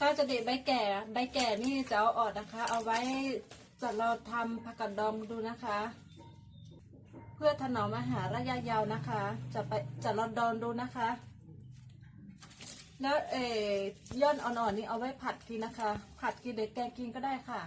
ก็จะเด็ดใบแก่ ใบแก่นี่จะเอาออกนะคะ เอาไว้จะเราทำผักกาดดองดูนะคะ เพื่อถนอมอาหารระยะยาวนะคะ จะไปจะราดองดูนะคะ แล้วเอ่อย่อนอ่อนๆนี่เอาไว้ผัดกินนะคะ ผัดกินหรือแกงกินก็ได้ค่ะ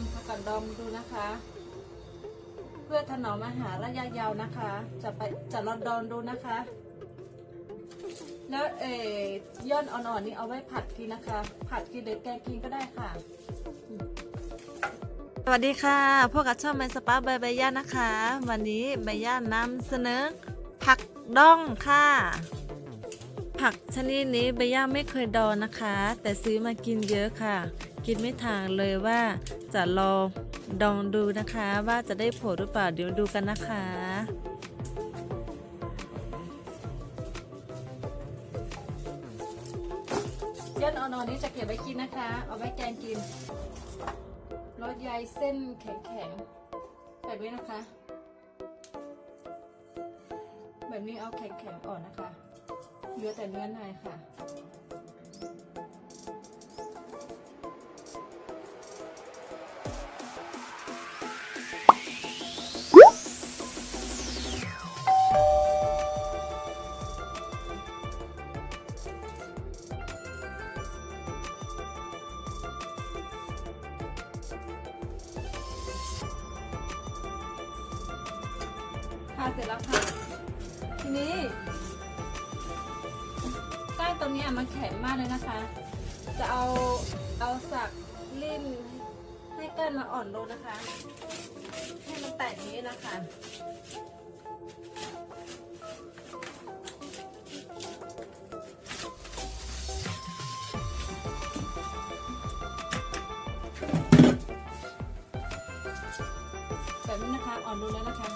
ำผักกาดดองดูนะคะ เพื่อถนอมอาหารระยะยาวนะคะ จะไปจะเราดองดูนะคะ แล้วเอ่ย่อนอ่อนๆนี่เอาไว้ผัดกินนะคะ ผัดกินหรือแกงกินก็ได้ค่ะ สวัสดีค่ะพวกกับช่องแมนสปาใบใบย่านะคะ วันนี้ใบย่านำเสนอผักดองค่ะ ผักชนิดนี้ใบย่าไม่เคยดองนะคะ แต่ซื้อมากินเยอะค่ะ กินไม่ทางเลยว่าจะลองดองดูนะคะว่าจะได้ผลหรือเปล่าเดี๋ยวดูกันนะคะย่นอ่อนๆนี้จะเก็บไว้กินนะคะ เอาไว้แกงกินรสใยเส้นแข็งๆแบบนี้นะคะ แบบนี้เอาแข็งๆอ่อนนะคะเหลือแต่เนื้อในค่ะ เสร็จแล้วค่ะ ทีนี้ใต้ตรงนี้มันแข็งมากเลยนะคะ จะเอาเอาสักลิ่นให้ก้านมาอ่อนลงนะคะ ให้มันแตกนี้นะคะแบบนี้นะคะอ่อนลงแล้วนะคะ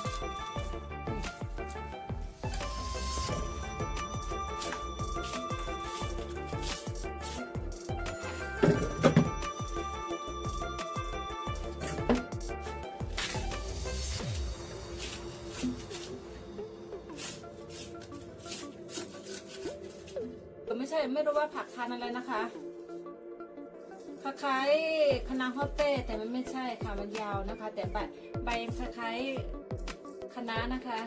ไม่รู้ว่าผักทานอะไรนะคะคล้ายๆคะน้าฮอเต้แต่มันไม่ใช่ค่ะมันยาวนะคะ แต่ใบใบคล้ายๆคะน้านะคะ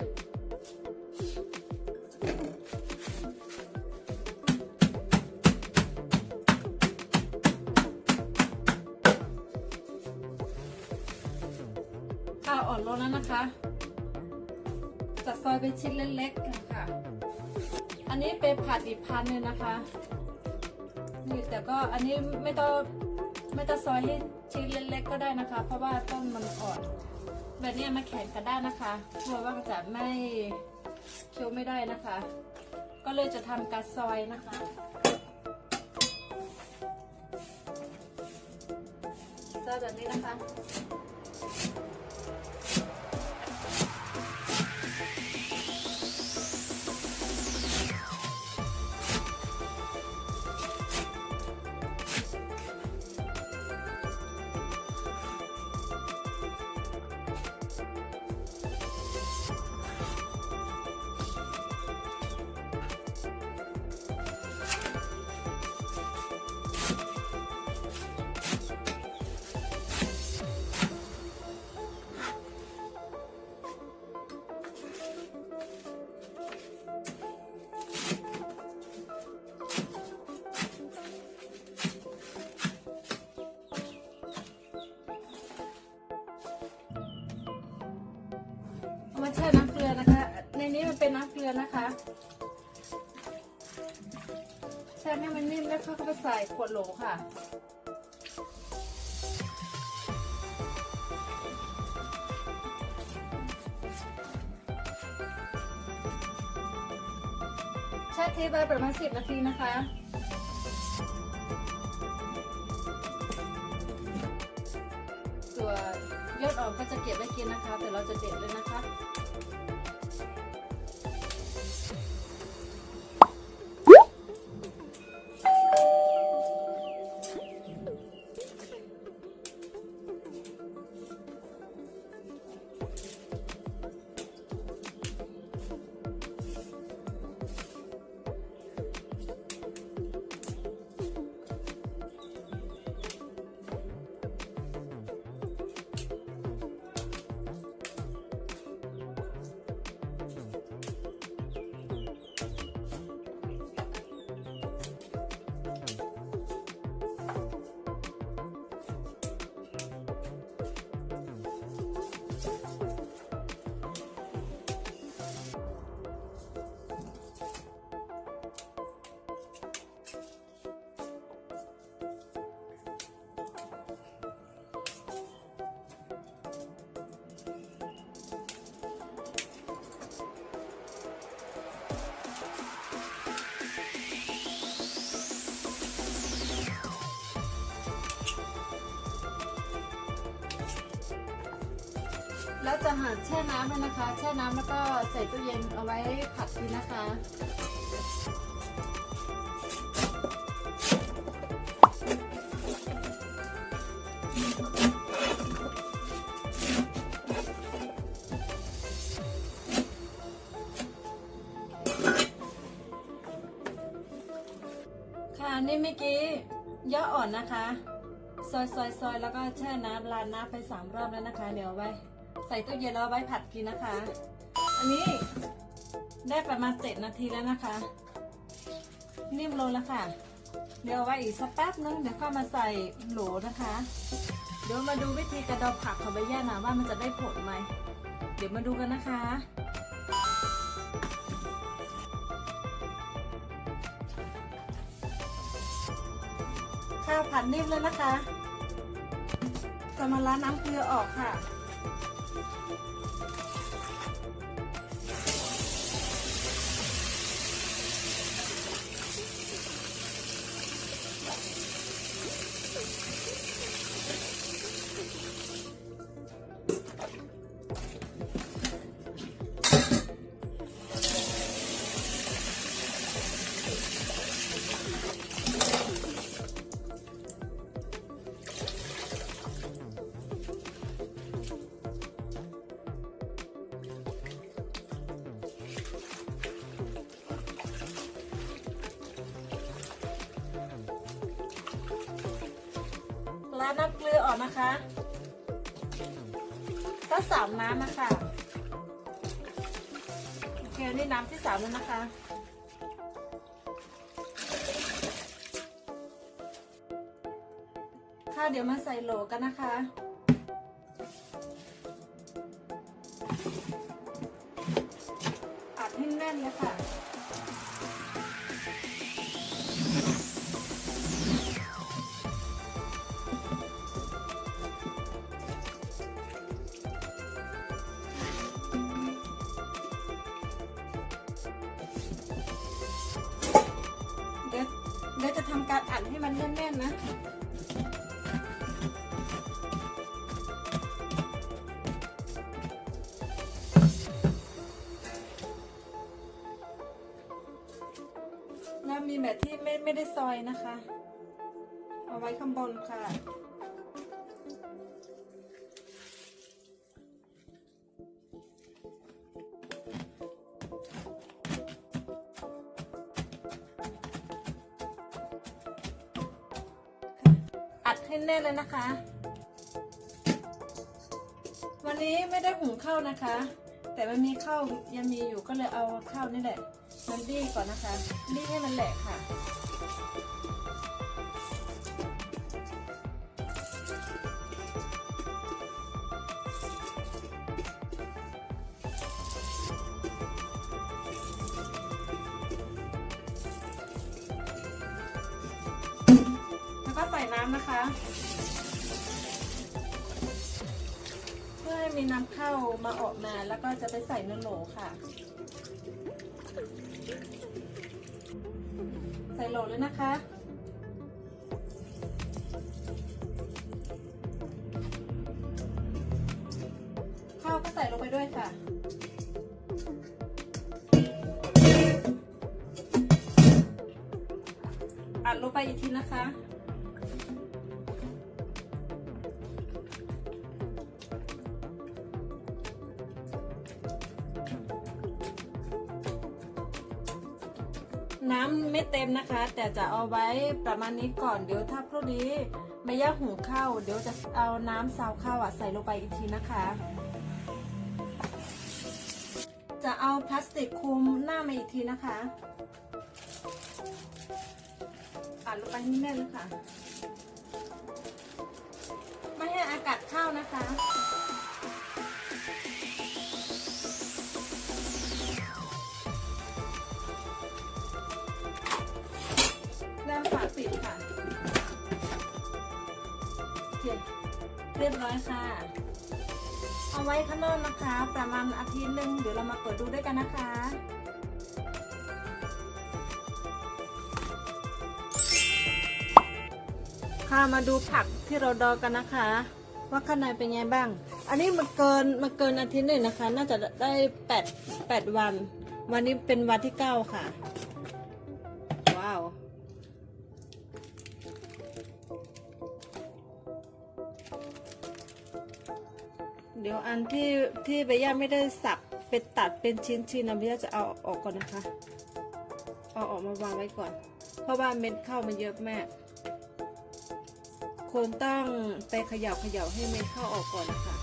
ข้าวอ่อนลงแล้วนะคะจัดซอยเป็นชิ้นเล็กๆค่ะ อันนี้เป็นผัดอีกพันหนึ่งนะคะ นี่แต่ก็อันนี้ไม่ต้องไม่ต้องซอยให้ชิ้นเล็กๆก็ได้นะคะ เพราะว่าต้นมันอ่อนแบบนี้มาแข็งกันได้นะคะกลัวว่าจะไม่เคี้ยวไม่ได้นะคะ ก็เลยจะทำการซอยนะคะซอยแบบนี้นะคะ มาแช่น้ำเกลือนะคะ ในนี้มันเป็นน้ำเกลือนะคะแช่ให้มันนิ่มแล้วเขาก็ไปใส่ขวดโหลค่ะแช่ทิ้งไว้ประมาณสิบนาทีนะคะตัว ยอดอ่อนก็จะเก็บไว้กินนะคะ แต่เราจะเด็ดเลยนะคะ แล้วจะหั่นแช่น้ำเลยนะคะ แช่น้ำแล้วก็ใส่ตู้เย็นเอาไว้ผัดกินนะคะ ค่ะนี่เมื่อกี้ย่ออ่อนนะคะ ซอยซอยซอยแล้วก็แช่น้ำลานน้ำไปสามรอบแล้วนะคะ เดี๋ยวไว้ ส่ตู้เย็นแล้วเอาไว้ผัดกินนะคะ อันนี้ได้ประมาณเจ็ดนาทีแล้วนะคะ นิ่มลงแล้วค่ะ เดี๋ยวไว้อีกสักแป๊บนึงเดี๋ยวเข้ามาใส่โหลนะคะ เดี๋ยวมาดูวิธีกระดองผักของใบย่านะว่ามันจะได้ผลไหม เดี๋ยวมาดูกันนะคะค่ะผัดนิ่มแล้วนะคะจะมาล้างน้ำเกลือออกค่ะ ล้างน้ำเกลือออกนะคะสักสามน้ำนะคะโอเคนี่น้ำที่สามแล้วนะคะค่ะเดี๋ยวมาใส่โหลกันนะคะอัดให้แน่นเลยค่ะ ให้มันแน่นๆนะแล้วมีแบบที่ไม่ไม่ได้ซอยนะคะ เอาไว้ข้างบนค่ะ ให้แน่นเลยนะคะ วันนี้ไม่ได้หุงข้าวนะคะ แต่มันมีข้าวยังมีอยู่ก็เลยเอาข้าวนี่แหละมันรีก่อนนะคะรีให้มันแหลกค่ะ ส่น้ำนะคะ เพื่อให้มีน้ำเข้ามาออกมาแล้วก็จะไปใส่ในโหลค่ะ ใส่โหลเลยนะคะข้าวก็ใส่ลงไปด้วยค่ะอัดลงไปอีกทีนะคะ นะคะ แต่จะเอาไว้ประมาณนี้ก่อนเดี๋ยวถ้าพรุ่งนี้ไม่ย่าหุงข้าวเดี๋ยวจะเอาน้ำซาวข้าวอะใส่ลงไปอีกทีนะคะ จะเอาพลาสติกคลุมหน้ามาอีกทีนะคะอัดลงไปให้แน่นเลยค่ะ ไม่ให้อากาศเข้านะคะ แล้วฝาปิดค่ะเคเรียบร้อยค่ะ เอาไว้ข้างนอกนะคะ ประมาณอาทิตย์หนึ่งเดี๋ยวเรามาเปิดดูด้วยกันนะคะค่ะมาดูผักที่เราดองกันนะคะ ว่าข้างในเป็นไงบ้าง อันนี้มันเกินมันเกินอาทิตย์หนึ่งนะคะ น่าจะได้แปดแปดวัน วันนี้เป็นวันที่เก้าค่ะ เดี๋ยวอันที่ที่เบย่าไม่ได้สับเป็นตัดเป็นชิ้นๆนะเบย่าจะเอาออกก่อนนะคะ เอาออกมาวางไว้ก่อน เพราะว่าเม็ดข้าวมันเยอะมากคนต้องไปเขย่าเขย่าให้เม็ดข้าวออกก่อนนะคะ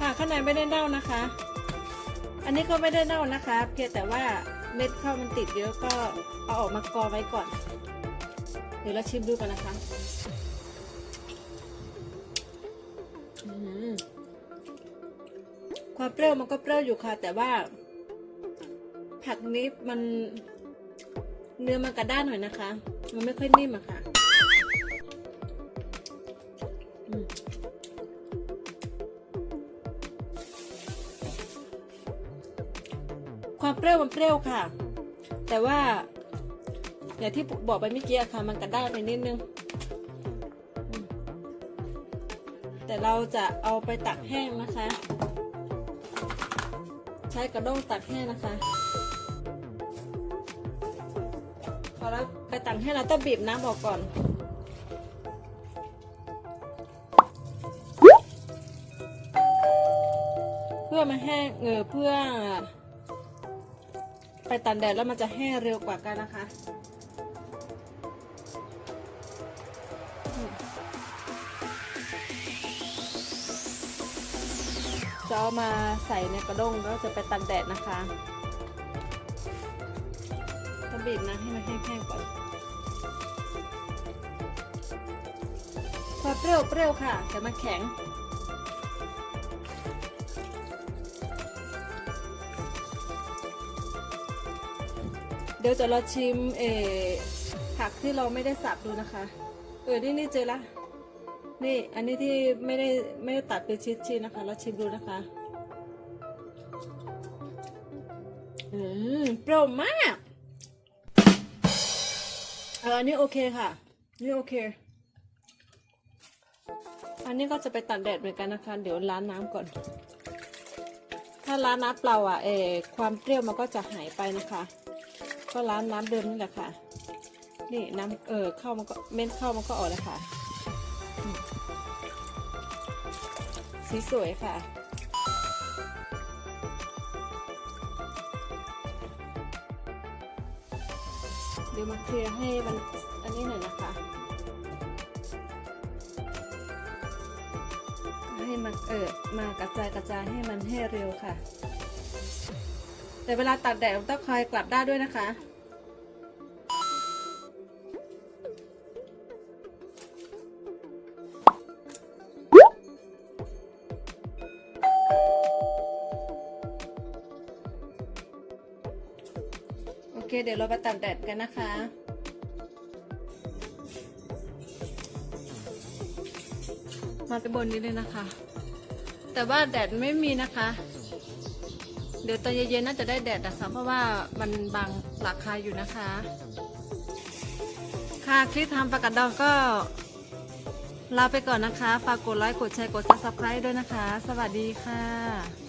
ค่ะข้างในไม่ได้เน่านะคะ อันนี้ก็ไม่ได้เน่านะคะ เพียงแต่ว่าเม็ดข้าวมันติดเยอะก็เอาออกมากอไว้ก่อน เดี๋ยวเราชิมดูกันนะคะความเปรี้ยวมันก็เปรี้ยวอยู่ค่ะ แต่ว่า ผักนี้มันเนื้อมันกระด้านหน่อยนะคะ มันไม่ค่อยนิ่มอะค่ะ ความเปรี้ยวมันเปรี้ยวค่ะ แต่ว่าอย่างที่บอกไปเมื่อกี้ค่ะ มันกระด้างไปนิดนึง แต่เราจะเอาไปตักแห้งนะคะ ใช้กระด้งตักแห้งนะคะพอเราไปตักแห้งเราต้องบีบน้ำออกก่อนเพื่อมาแห้งเออเพื่อ ไปตันแดดแล้วมันจะแห้งเร็วกว่ากันนะคะจะเอามาใส่ในกระด้งแล้วจะไปตันแดดนะคะต้องบีบนะให้มันแห้งๆก่อนพอเปรี้ยวเปรี้ยวค่ะแต่มันแข็ง เดี๋ยวจะเราชิมเอผักที่เราไม่ได้สับดูนะคะ เออ นี่นี่เจอละ นี่อันนี้ที่ไม่ได้ไม่ได้ตัดเป็นชิ้นๆนะคะ เราชิมดูนะคะ อืมเปรี้ยวมาก เอออันนี้โอเคค่ะ นี่โอเค อันนี้ก็จะไปตัดแดดเหมือนกันนะคะ เดี๋ยวล้างน้ำก่อน ถ้าล้างน้ำเปล่าอะ เออความเปรี้ยวมันก็จะหายไปนะคะ ก็ร้านน้ำเดิมนี่แหละค่ะ นี่น้ำเออเข้ามันก็เม็ดเข้ามันก็ออกแล้วค่ะ สีสวยค่ะเดี๋ยวมาเคลียร์ให้มันอันนี้หน่อยนะคะ ให้มันเออมากระจายกระจายให้มันให้เร็วค่ะ แต่เวลาตัดแดดต้องคอยกลับได้ด้วยนะคะ โอเค เดี๋ยวเราไปตัดแดดกันนะคะมาไปบนนี้เลยนะคะ แต่ว่าแดดไม่มีนะคะ ดี๋ยวตอนเย็นๆน่าจะได้แดดนะคะเพราะว่ามันบังราคาอยู่นะคะ ค่ะคลิปทำประกาศดองก็ลาไปก่อนนะคะ ฝากกดไลค์ กดแชร์ กด subscribe ด้วยนะคะ สวัสดีค่ะ